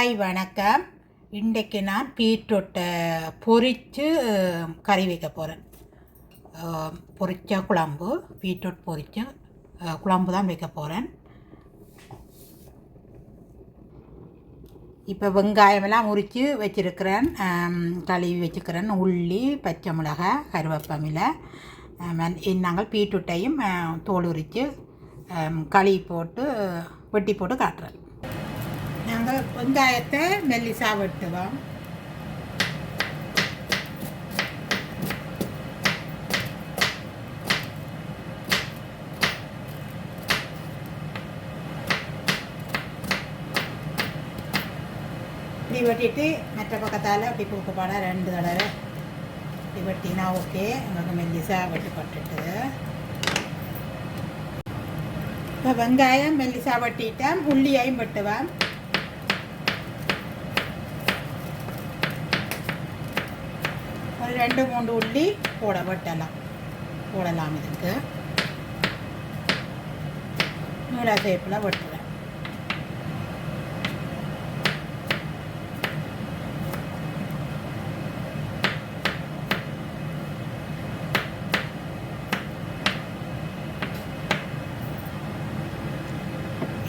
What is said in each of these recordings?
Hi வணக்கம். இன்றைக்கு நான் பீட்ரூட்டை பொரித்து கறி வைக்க போகிறேன் பொரிச்ச குழம்பு பீட்ரூட் பொரித்து குழம்பு தான் வைக்க போகிறேன் இப்போ வெங்காயமெல்லாம் உரித்து வச்சுருக்கிறேன். கழுவி வச்சுக்கிறேன். உள்ளி பச்சை மிளகாய் கருவேப்பமிலை நாங்கள் பீட்ரூட்டையும் தோல் உரித்து களி போட்டு வெட்டி போட்டு காட்டுறேன். நாங்கள் வெங்காயத்தை மெல்லிசாக வெட்டுவோம். இப்படி வெட்டிட்டு மற்ற பக்கத்தால் அப்படி குறுக்கு ரெண்டு தடவை. இப்படி வெட்டினா ஓகே. எங்களுக்கு மெல்லிசாக வெட்டுப்பட்டுட்டு இப்போ வெங்காயம் மெல்லிசாக வெட்டிட்டேன். உள்ளியையும் வெட்டுவேன். ரெண்டு மூன்று உள்ளி போட வெட்டலாம். போடலாம் இதுக்கு. நீள ஷேப்பில் வெட்டுவேன்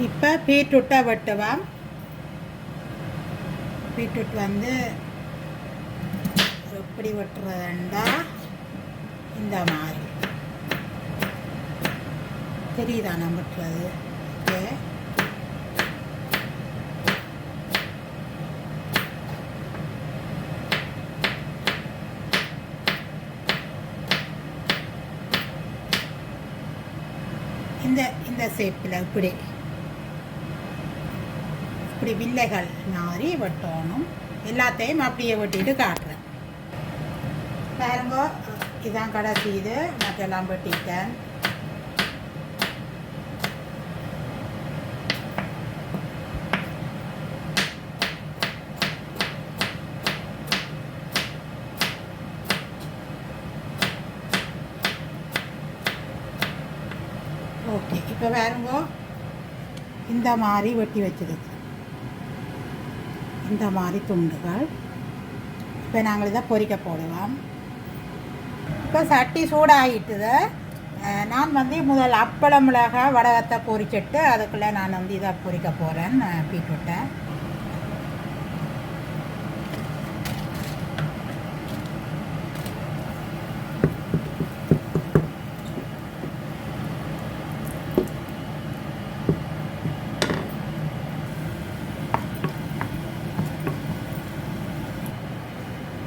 இப்போ பீட்ரூட்டை வெட்டுவேன் பீட்ரூட் வந்து எப்படி வெட்டுறதுண்டா? இந்த மாதிரி. தெரியுதா நான் வெட்டுறது? ஓகே இந்த இந்த ஷேப்பில் இப்படி. இப்படி வில்லைகள் மாதிரி வெட்டணும். எல்லாத்தையும் அப்படியே வெட்டிட்டு காட்டுறேன் பாருங்க. இதான் கடைசி இது மற்றெல்லாம் வெட்டிட்டேன். ஓகே இப்போ பாருங்க. இந்த மாதிரி வெட்டி வச்சிருக்கு. இந்த மாதிரி துண்டுகள். இப்போ நாங்கள் இதை பொறிக்க போடுவோம் இப்போ சட்டி சூடாகிட்டுது நான் வந்து முதல் அப்பளம் மிளகாய் வடகத்தை பொரிச்சிட்டு அதுக்குள்ளே நான் வந்து இதை பொறிக்க போகிறேன் பீட்ரூட்டை.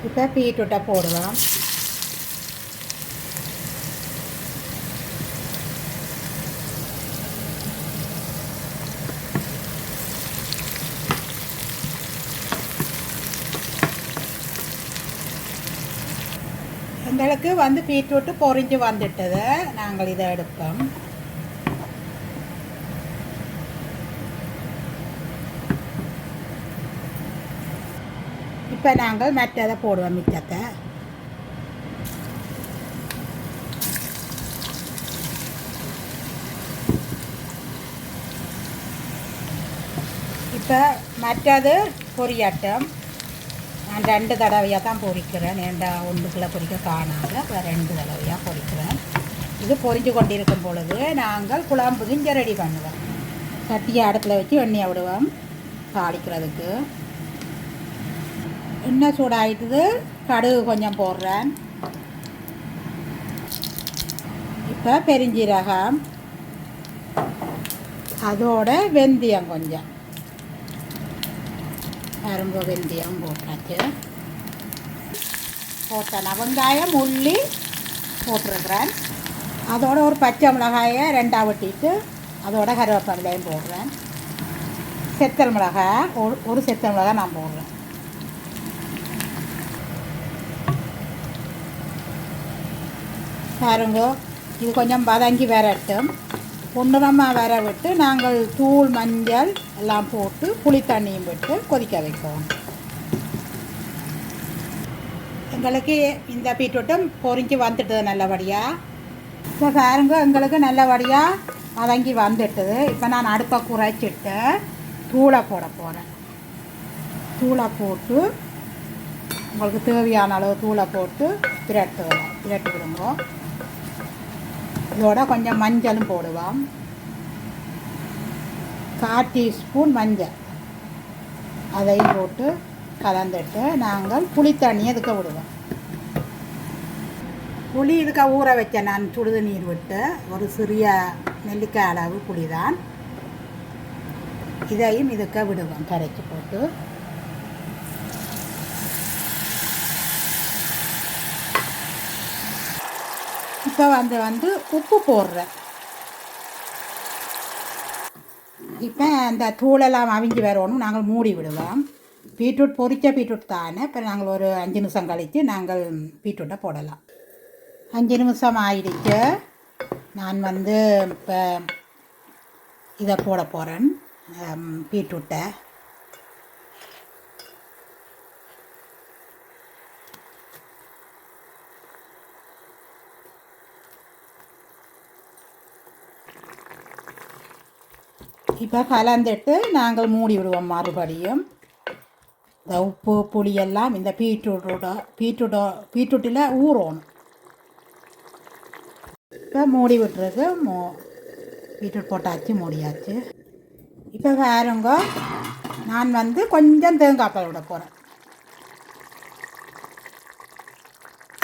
இப்போ பீட்ரூட்டை போடுவோம். எங்களுக்கு வந்து பீட்ரூட்டு பொரிஞ்சு வந்துட்டது. நாங்கள் இதை எடுப்போம் இப்போ நாங்கள் மற்றதை போடுவோம் மிச்சத்தை. இப்போ மற்றது பொரியாட்டம். நான் ரெண்டு தடவையாக தான் பொரிக்கிறேன் ஏண்டா ஒன்றுக்குள்ளே பொரிக்க காணாத இப்போ ரெண்டு தடவையாக பொரிக்கிறேன் இது பொரிஞ்சு கொண்டிருக்கும் பொழுது நாங்கள் குழம்பு கிஞ்ச ரெடி பண்ணுவோம் சட்டியை அடுப்பில் வச்சு எண்ணெயை விடுவோம் தாளிக்கிறதுக்கு எண்ணெய் சூடாயிட்டுது கடுகு கொஞ்சம் போடுறேன் இப்போ பெருஞ்சீரகம் அதோட வெந்தயம் கொஞ்சம் கரும்பு வெந்தயம் போட்டாச்சு போட்டேன் வெங்காயம் உள்ளி போட்டிருக்கிறேன் அதோட ஒரு பச்சை மிளகாயை ரெண்டாக வெட்டிட்டு அதோட கருவேப்பிலையும் போடுறேன் செத்தல் மிளகாய் ஒரு ஒரு செத்தல் மிளகாய் நான் போடுறேன் பாருங்க இது கொஞ்சம் வதங்கி வரட்டும் பொன்னிறமாக வர விட்டு நாங்கள் தூள் மஞ்சள் எல்லாம் போட்டு புளி தண்ணியும் விட்டு கொதிக்க வைப்போம். எங்களுக்கு இந்த பீட்ரூட்டும் பொறிஞ்சு வந்துட்டது நல்லபடியாக இப்போ பாருங்க எங்களுக்கு நல்லபடியாக வதங்கி வந்துட்டுது. இப்போ நான் அடுப்பை குறைச்சிட்டு தூளை போட போகிறேன் தூளை போட்டு உங்களுக்கு தேவையான அளவு தூளை போட்டு பிரட்டு பிரட்டி விடுங்க. இதோட கொஞ்சம் மஞ்சளும் போடுவோம். கால் டீஸ்பூன் மஞ்சள். அதையும் போட்டு கலந்துட்டு நாங்கள் புளி தண்ணி இதுக்க விடுவோம். புளி இதுக்கு ஊற வச்ச நான் சுடுது நீர் விட்டு. ஒரு சிறிய நெல்லிக்காய் அளவு புளி தான். இதையும் இதுக்க விடுவோம் கரைச்சி போட்டு. இப்போ வந்து வந்து உப்பு போடுறேன். இப்போ அந்த தூளெல்லாம் அவிஞ்சு வரணும். நாங்கள் மூடி விடுவோம். பீட்ரூட் பொரித்த பீட்ரூட் தானே. இப்போ நாங்கள் ஒரு அஞ்சு நிமிஷம் கழித்து நாங்கள் பீட்ரூட்டை போடலாம். அஞ்சு நிமிஷம் ஆயிடுச்சு. நான் வந்து இப்போ இதை போட போகிறேன். பீட்ரூட்டை. இப்போ கலந்துட்டு நாங்கள் மூடி விடுவோம் மறுபடியும். இந்த உப்பு புளியெல்லாம் இந்த பீட்ரூட்டோட பீட்ரூட்டோ பீட்ரூட்டில் ஊறணும். இப்போ மூடி விட்டுருக்கு மோ பீட்ரூட் போட்டாச்சு மூடியாச்சு. இப்போ வேறுங்க நான் வந்து கொஞ்சம் தேங்காய்ப்பால் விட போகிறேன்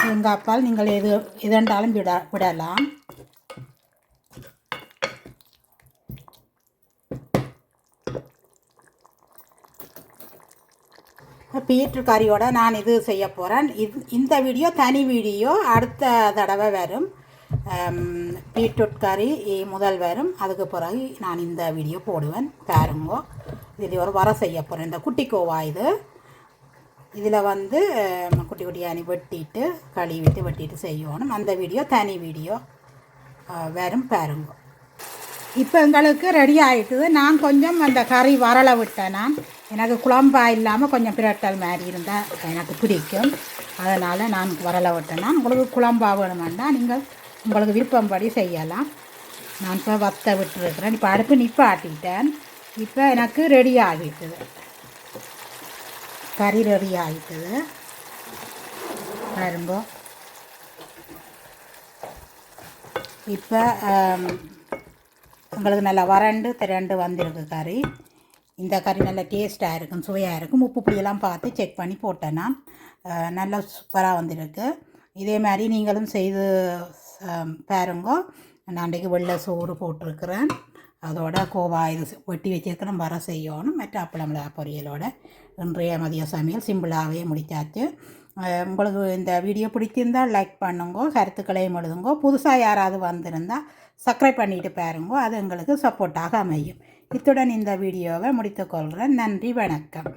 தேங்காய்ப்பால் நீங்கள் எது எதென்றாலும் விட விடலாம். பீட்ரு கறியோட நான் இது செய்ய போகிறேன் இது இந்த வீடியோ தனி வீடியோ அடுத்த தடவை வரும். பீட்ரூட் கறி முதல் வரும். அதுக்கு பிறகு நான் இந்த வீடியோ போடுவேன். பாருங்கோ. இது ஒரு வர செய்ய போகிறேன் இந்த குட்டி கோவா இது. இதில் வந்து குட்டி குட்டியானி வெட்டிட்டு கழுவிட்டு வெட்டிட்டு செய்யணும். அந்த வீடியோ தனி வீடியோ வரும். பாருங்க. இப்போ எங்களுக்கு ரெடி ஆகிட்டுது நான் கொஞ்சம் அந்த கறி வரலை விட்டேன் நான். எனக்கு குழம்பா இல்லாமல் கொஞ்சம் பிரட்டல் மாதிரி இருந்தால் எனக்கு பிடிக்கும். அதனால் நான் வரலை விட்டேன்னா உங்களுக்கு குழம்பா வேணுமெண்டா நீங்கள் உங்களுக்கு விருப்பம்படி செய்யலாம். நான் இப்போ வத்த விட்டுருக்குறேன். இப்போ அடுப்பு நிப்பாட்டிட்டேன். இப்போ எனக்கு ரெடி ஆகிட்டுது. கறி ரெடி ஆகிட்டுது. பாருங்க. இப்போ உங்களுக்கு நல்லா வறண்டு திரண்டு வந்திருக்கு கறி. இந்த கறி நல்லா டேஸ்ட்டாக இருக்கும் சுவையாக இருக்கும். உப்பு புளியெல்லாம் பார்த்து செக் பண்ணி போட்டேன்னா நல்லா சூப்பராக வந்திருக்கு. இதே மாதிரி நீங்களும் செய்து பாருங்க. நான் அன்றைக்கு வெள்ளை சோறு போட்டிருக்கிறேன். அதோட கோவா இது வெட்டி வச்சிருக்கிறேன் வர செய்யணும். மற்ற அப்பளமிளா பொரியலோட இன்றைய மதிய சமையல் சிம்பிளாகவே முடிச்சாச்சு. உங்களுக்கு இந்த வீடியோ பிடிச்சிருந்தால் லைக் பண்ணுங்க கருத்துக்களையும் எழுதுங்க. புதுசாக யாராவது வந்திருந்தால் சப்ஸ்கிரைப் பண்ணிட்டு பாருங்க. அது எங்களுக்கு சப்போர்ட்டாக அமையும். இத்துடன் இந்த வீடியோவை முடித்துக்கொள்கிறேன் நன்றி வணக்கம்.